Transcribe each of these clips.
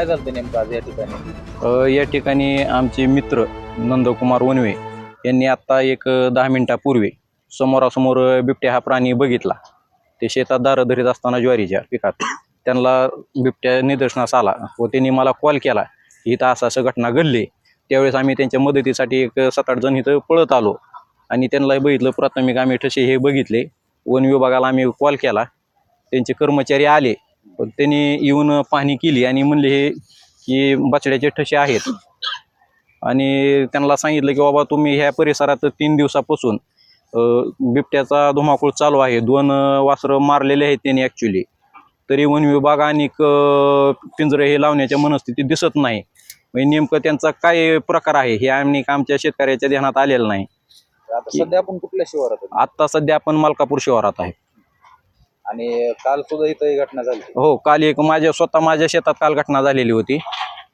काय झालं नेमकं आज या ठिकाणी? अ, या ठिकाणी आमचे मित्र नंदकुमार वनवे यांनी आत्ता एक अ, दहा मिनिटापूर्वी समोरासमोर अ, बिबट्या हा प्राणी बघितला. ते शेतात दारं धरीत असताना ज्वारीच्या पिकात त्यांना बिबट्या निदर्शनास आला व त्यांनी मला कॉल केला की इथं असं असं घटना घडली. त्यावेळेस आम्ही त्यांच्या मदतीसाठी एक सात आठ जण इथं पळत आलो आणि त्यांना बघितलं प्राथमिक आम्ही ठसे हे बघितले. वन विभागाला आम्ही कॉल केला. त्यांचे कर्मचारी आले. पण त्यांनी येऊन पाहणी केली आणि म्हणले हे की बछड्याचे ठसे आहेत. आणि त्यांना सांगितलं की बाबा तुम्ही ह्या परिसरात तीन दिवसापासून बिबट्याचा धुमाकूळ चालू आहे. दोन वासरं मारलेले आहेत त्यांनी ॲक्च्युली तरी वन विभाग आणि पिंजरे हे लावण्याच्या मनस्थिती दिसत नाही. म्हणजे नेमकं त्यांचा काय प्रकार आहे हे आम्ही आमच्या शेतकऱ्याच्या ध्यानात आलेलं नाही. आता सध्या आपण कुठल्या शिवारात आहोत? आत्ता सध्या आपण मलकापूर शिवारात आहे. आणि काल सुद्धा इथं ही घटना झाली. हो काल एक माझ्या स्वतः माझ्या शेतात काल घटना झालेली होती.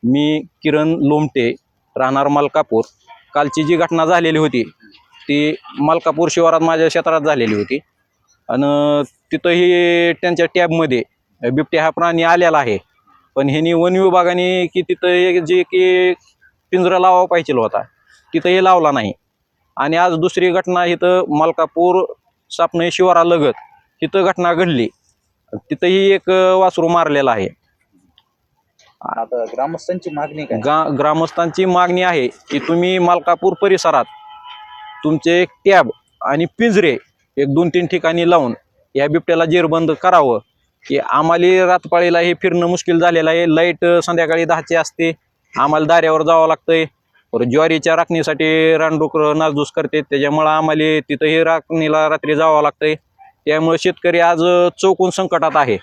मी किरण लोमटे राहणार मलकापूर. कालची जी घटना झालेली होती ती मलकापूर शिवारात माझ्या क्षेत्रात झालेली होती. आणि तिथंही त्यांच्या टॅबमध्ये बिबट्या हा प्राणी आलेला आहे. पण ह्यांनी वन विभागाने की तिथं एक जे की पिंजरा लावा पाहिजे होता तिथं हे लावला नाही. आणि आज दुसरी घटना इथं मलकापूर सापणे शिवारालगत तिथं घटना घडली. तिथंही एक वासरू मारलेला आहे. आता ग्रामस्थांची मागणी काय? गा ग्रामस्थांची मागणी आहे की तुम्ही मालकापूर परिसरात तुमचे टॅब आणि पिंजरे एक दोन तीन ठिकाणी लावून या बिबट्याला जेरबंद करावं. की आम्हाला रातपाळीला हे फिरणं मुश्किल झालेलं आहे. लाइट संध्याकाळी दहाची असते. आम्हाला दाऱ्यावर जावं लागतंय. परत ज्वारीच्या राखणीसाठी रानडुकरं नासधूस करते. त्याच्यामुळं आम्हाला तिथं हे राखणीला रात्री जावं लागतंय. त्यामुळे शेतकरी आज चौकून संकटात आहे.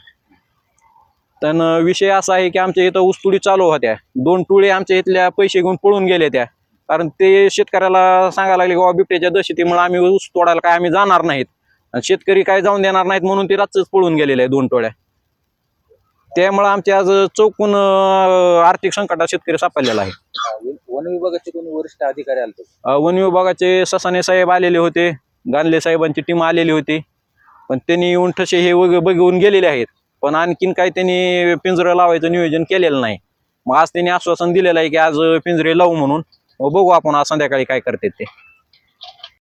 तर विषय असा आहे की आमच्या इथं ऊसतुडी चालू होत्या. दोन टुळे आमच्या इथल्या पैसे घेऊन पळून गेले त्या. कारण ते शेतकऱ्याला सांगायला लागले की बाबा बिबट्याच्या दहशतीमुळे आम्ही ऊस तोडायला काय आम्ही जाणार नाहीत. आणि शेतकरी काय जाऊन देणार नाहीत म्हणून ते रातच पळून गेलेले आहे दोन टोळ्या. त्यामुळे आमच्या आज चौकून आर्थिक संकटात शेतकरी सापडलेला आहे. वन- विभागाचे कोणी वरिष्ठ अधिकारी आले वन विभागाचे ससाने साहेब आलेले होते. गांधले साहेबांची टीम आलेली होती. पण त्यांनी येऊन ठसे हे वग बघून गेलेले आहेत. पण आणखीन काही त्यांनी पिंजरं लावायचं नियोजन केलेलं नाही. मग आज त्यांनी आश्वासन दिलेलं आहे की आज पिंजरे लावू म्हणून. मग बघू आपण आज संध्याकाळी काय करतात ते.